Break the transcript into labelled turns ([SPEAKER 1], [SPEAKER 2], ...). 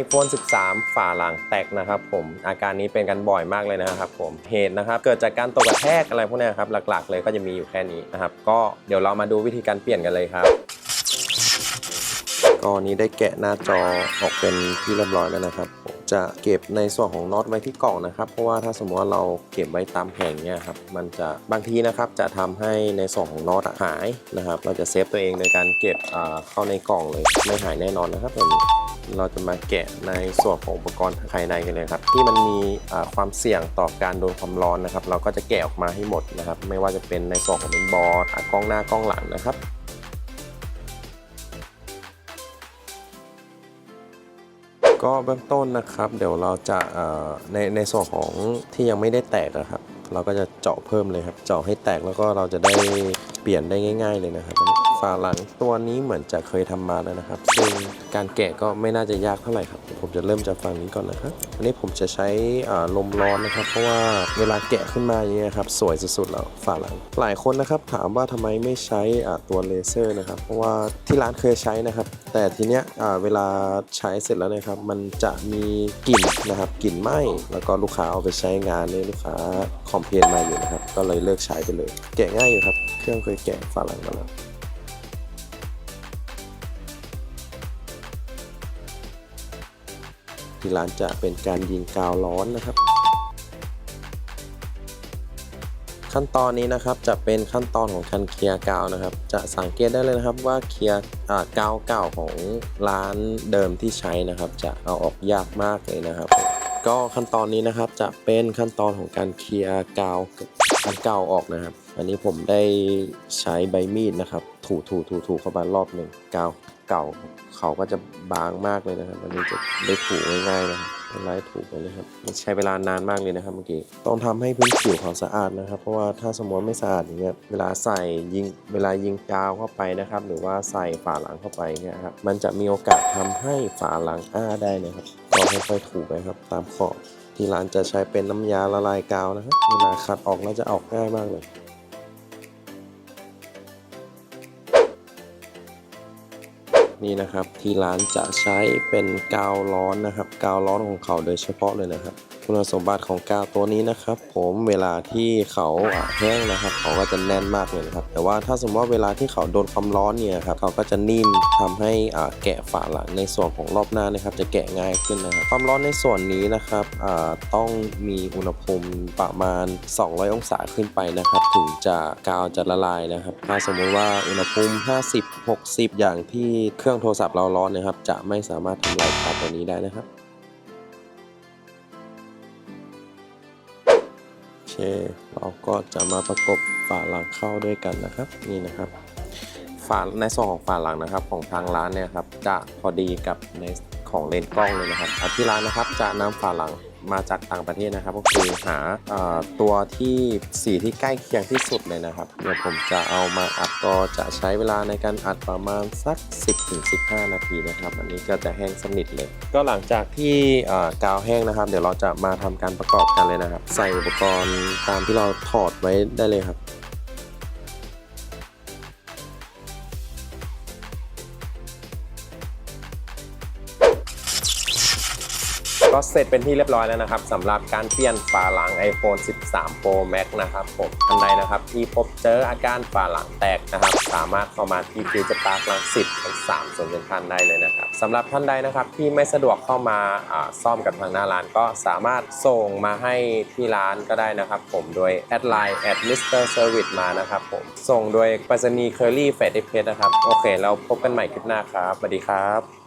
[SPEAKER 1] iPhone 13ฝาหลังแตกนะครับผมอาการนี้เป็นกันบ่อยมากเลยนะครับผมเหตุนะครับเกิดจากการตกกระแทกอะไรพวกนี้ครับหลักๆ เลยก็จะมีอยู่แค่นี้นะครับก็เดี๋ยวเรามาดูวิธีการเปลี่ยนกันเลยครับก็นี้ได้แกะหน้าจอออกเป็นที่เรียบร้อยแล้วนะครับผมจะเก็บในส่วนของน็อตไว้ที่กล่องนะครับ เพราะว่าถ้าสมมติว่าเราเก็บไว้ตามแผงเนี่ยครับ มันจะบางทีนะครับจะทำให้ในส่วนของน็อตอะหายนะครับ เราจะเซฟตัวเองโดยการเก็บเข้าในกล่องเลยไม่หายแน่นอนนะครับตัวนี้ เราจะมาแกะในส่วนของอุปกรณ์ภายในกันเลยครับ ที่มันมีความเสี่ยงต่อการโดนความร้อนนะครับ เราก็จะแกะออกมาให้หมดนะครับ ไม่ว่าจะเป็นในส่วนของเป็นบอร์ดกล้องหน้ากล้องหลังนะครับก็เบื้องต้นนะครับ เดี๋ยวเราจะในในส่วนของที่ยังไม่ได้แตกนะครับ เราก็จะเจาะเพิ่มเลยครับ เจาะให้แตกแล้วก็เราจะได้ เปลี่ยนได้ง่าย ๆเลยนะครับฝาหลังตัวนี้เหมือนจะเคยทำมาแล้วนะครับ ซึ่งการแกะก็ไม่น่าจะยากเท่าไหร่ครับ ผมจะเริ่มจากฝั่งนี้ก่อนนะครับอันนี้ผมจะใช้ลมร้อนนะครับ เพราะว่าเวลาแกะขึ้นมาอย่างเงี้ยครับสวยสุดๆแล้วฝาหลัง หลายคนนะครับถามว่าทำไมไม่ใช้ตัวเลเซอร์นะครับ เพราะว่าที่ร้านเคยใช้นะครับ แต่ทีเนี้ยเวลาใช้เสร็จแล้วนะครับ มันจะมีกลิ่นนะครับกลิ่นไหม้แล้วก็ลูกค้าเอาไปใช้งานเนี่ยลูกค้าคอมเพลนมาอยู่นะครับ ก็เลยเลิกใช้ไปเลย แกะง่ายอยู่ครับ เครื่องเคยแกะฝาหลังมาแล้วที่ร้านจะเป็นการยิงกาวร้อนนะครับ ขั้นตอนนี้นะครับจะเป็นขั้นตอนของการเคลียร์กาวนะครับ จะสังเกตได้เลยนะครับว่าเคลียร์กาวเก่าของร้านเดิมที่ใช้นะครับ จะเอาออกยากมากเลยนะครับ ก็ขั้นตอนนี้นะครับจะเป็นขั้นตอนของการเคลียร์กาว อันเก่าออกนะครับ อันนี้ผมได้ใช้ใบมีดนะครับ ถูถูถูถูเข้ามารอบหนึ่งกาวเก่าเขาก็จะบางมากเลยนะครับ อันนี้จะได้ถูง่ายๆนะครับไล่ถูไปเลยครับใช้เวลานานมากเลยนะครับเมื่อกี้ต้องทำให้พื้นผิวเขาสะอาดนะครับ เพราะว่าถ้าสมมติไม่สะอาดอย่างเงี้ยเวลาใส่ยิงเวลายิงกาวเข้าไปนะครับ หรือว่าใส่ฝาหลังเข้าไปเนี่ยครับมันจะมีโอกาสทำให้ฝาหลังอ้าได้นะครับก็ค่อยๆถูไปครับ ตามขอบ ที่ร้านจะใช้เป็นน้ำยาละลายกาวนะครับเวลาขัดออกแล้วจะออกง่ายมากเลยนี่นะครับที่ร้านจะใช้เป็นกาวร้อนนะครับ กาวร้อนของเขาโดยเฉพาะเลยนะครับ คุณสมบัติของกาวตัวนี้นะครับ ผมเวลาที่เขาแห้งนะครับ เขาก็จะแน่นมากเลยนะครับ แต่ว่าถ้าสมมติว่าเวลาที่เขาโดนความร้อนเนี่ยครับเขาก็จะนิ่มทำให้แกะฝาหลังในส่วนของรอบหน้านะครับ จะแกะง่ายขึ้นนะครับความร้อนในส่วนนี้นะครับต้องมีอุณหภูมิประมาณ 200 องศาขึ้นไปนะครับ ถึงจะกาวจะละลายนะครับ ถ้าสมมติว่าอุณหภูมิ 50 60 อย่างที่เครื่องโทรศัพท์เราร้อนนะครับ จะไม่สามารถทำลายกาวตัวนี้ได้นะครับ เค เราก็จะมาประกบฝาหลังเข้าด้วยกันนะครับ นี่นะครับ ฝาในส่วนของฝาหลังนะครับ ของทางร้านเนี่ยครับจะพอดีกับในของเลนส์กล้องเลยนะครับที่ร้านนะครับจะนำฝาหลัง มาจากต่างประเทศนะครับ ก็คือหาอตัวที่สีที่ใกล้เคียงที่สุดเลยนะครับเดี๋ยวผมจะเอามาอัดก็จะใช้เวลาในการอัดประมาณสัก 10-15 นาทีนะครับ อันนี้ก็จะแห้งสนิทเลย ก็หลังจากที่กาวแห้งนะครับ เดี๋ยวเราจะมาทำการประกอบกันเลยนะครับ ใส่อุปกรณ์ตามที่เราถอดไว้ได้เลยครับ ก็เสร็จเป็นที่เรียบร้อยแล้วนะครับสำหรับการเปลี่ยนฝาหลัง iPhone 13 Pro Max นะครับผมท่านใดนะครับที่พบเจออาการฝาหลังแตกนะครับ สามารถเข้ามาที่ฟิวเจอร์พาร์คลังสิตทั้ง3ส่วนเป็นท่านได้เลยนะครับสำหรับท่านใดนะครับที่ไม่สะดวกเข้ามาซ่อมกับทางหน้าร้านก็สามารถส่งมาให้ที่ร้านก็ได้นะครับผมโดยแอดไลน์แอดมิสเตอร์เซอร์วิสมานะครับผมส่งโดยไปรษณีย์เคอรี่เฟดเพนะครับ โอเคแล้วพบกันใหม่คลิปหน้าครับสวัสดีครับ